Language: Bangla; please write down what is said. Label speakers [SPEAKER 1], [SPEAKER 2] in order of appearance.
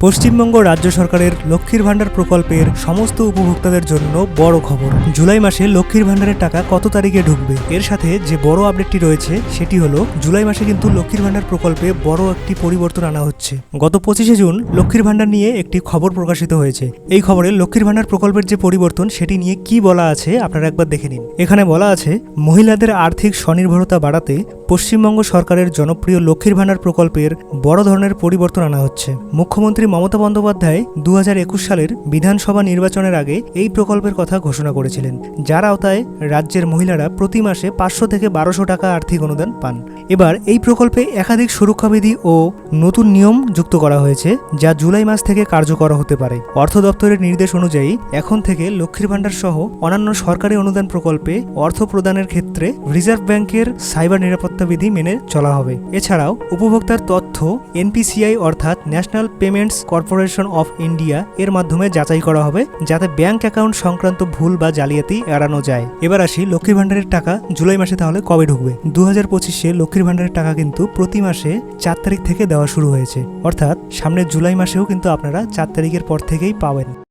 [SPEAKER 1] পশ্চিমবঙ্গ রাজ্য সরকারের লক্ষ্মীর ভাণ্ডার প্রকল্পের সমস্ত উপভোক্তাদের জন্য বড় খবর। জুলাই মাসে লক্ষ্মীর ভাণ্ডারের টাকা কত তারিখে ঢুকবে? এর সাথে যে বড় আপডেটটি রয়েছে, সেটি হলো, জুলাই মাসে কিন্তু লক্ষ্মীর ভাণ্ডার প্রকল্পে বড় একটি পরিবর্তন আনা হচ্ছে। গত পঁচিশে জুন লক্ষ্মীর ভাণ্ডার নিয়ে একটি খবর প্রকাশিত হয়েছে। এই খবরে লক্ষ্মীর ভাণ্ডার প্রকল্পের যে পরিবর্তন, সেটি নিয়ে কি বলা আছে, আপনারা একবার দেখে নিন। এখানে বলা আছে, মহিলাদের আর্থিক স্বনির্ভরতা বাড়াতে পশ্চিমবঙ্গ সরকারের জনপ্রিয় লক্ষ্মীর ভাণ্ডার প্রকল্পের বড় ধরনের পরিবর্তন আনা হচ্ছে। মুখ্যমন্ত্রী মমতা বন্দ্যোপাধ্যায় দু হাজার একুশ সালের বিধানসভা নির্বাচনের আগে এই প্রকল্পের কথা ঘোষণা করেছিলেন। যার আওতায় রাজ্যের মহিলারা প্রতি মাসে পাঁচশো থেকে বারোশো টাকা আর্থিক অনুদান পান। এবার এই প্রকল্পে একাধিক সুরক্ষাবিধি ও নতুন নিয়ম যুক্ত করা হয়েছে, যা জুলাই মাস থেকে কার্যকর হতে পারে। অর্থ দপ্তরের নির্দেশ অনুযায়ী এখন থেকে লক্ষ্মীর ভাণ্ডার সহ অন্যান্য সরকারি অনুদান প্রকল্পে অর্থ প্রদানের ক্ষেত্রে রিজার্ভ ব্যাংকের সাইবার নিরাপত্তা বিধি মেনে চলা হবে। এছাড়াও, উপভোক্তার তথ্য, এনপিসিআই অর্থাৎ National Payments Corporation of India এর মাধ্যমে যাচাই করা হবে, যাতে ব্যাংক অ্যাকাউন্ট সংক্রান্ত ভুল বা জালিয়াতি এড়ানো যায়। এবার আসি লক্ষ্মীর ভাণ্ডারের টাকা। জুলাই মাসে তাহলে কবে ঢুকবে? দু হাজার পঁচিশে লক্ষ্মীর ভাণ্ডারের টাকা কিন্তু প্রতি মাসে চার তারিখ থেকে দেওয়া শুরু হয়েছে। অর্থাৎ সামনের জুলাই মাসেও কিন্তু আপনারা চার তারিখের পর থেকেই পাবেন।